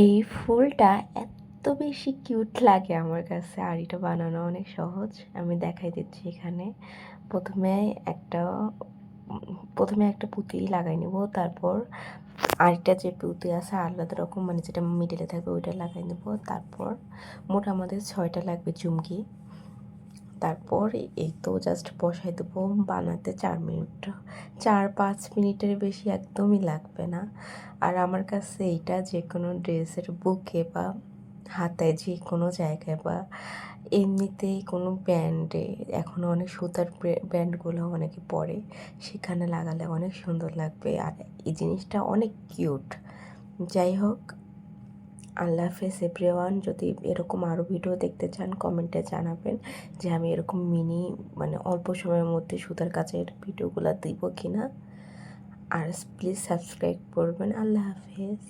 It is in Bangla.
এই ফুলটা এত বেশি কিউট লাগে আমার কাছে। আর এটা বানানো অনেক সহজ, আমি দেখাই দিচ্ছি এখানে। প্রথমে একটা প্রথমে একটা পুঁতি লাগাই নেব, তারপর আরেকটা যে পুঁতি আছে আলাদা রকম মানে যেটা মিডিলে থাকবে ওইটা লাগাই নেব। তারপর মোট আমাদের ছয়টা লাগবে চুমকি। তারপর এই তো জাস্ট বসাই দেবো, বানাতে চার মিনিট। চার পাঁচ মিনিটের বেশি একদমই লাগবে না। আর আমার কাছে এইটা যে কোনো ড্রেসের বুকে বা হাতায় যে কোনো জায়গায় বা এমনিতেই কোনো ব্যান্ডে, এখন অনেক সুতার ব্যান্ডগুলো অনেকে পরে, সেখানে লাগালে অনেক সুন্দর লাগবে। আর এই জিনিসটা অনেক কিউট। যাই হোক আল্লাহ হাফেজ। এভরিওয়ান, যদি এরকম আরও ভিডিও দেখতে চান, কমেন্টে জানাবেন যে আমি এরকম মিনি মানে অল্প সময়ের মধ্যে সুতার কাছের ভিডিওগুলো দিব কি না আর প্লিজ সাবস্ক্রাইব করবেন। আল্লাহ হাফেজ।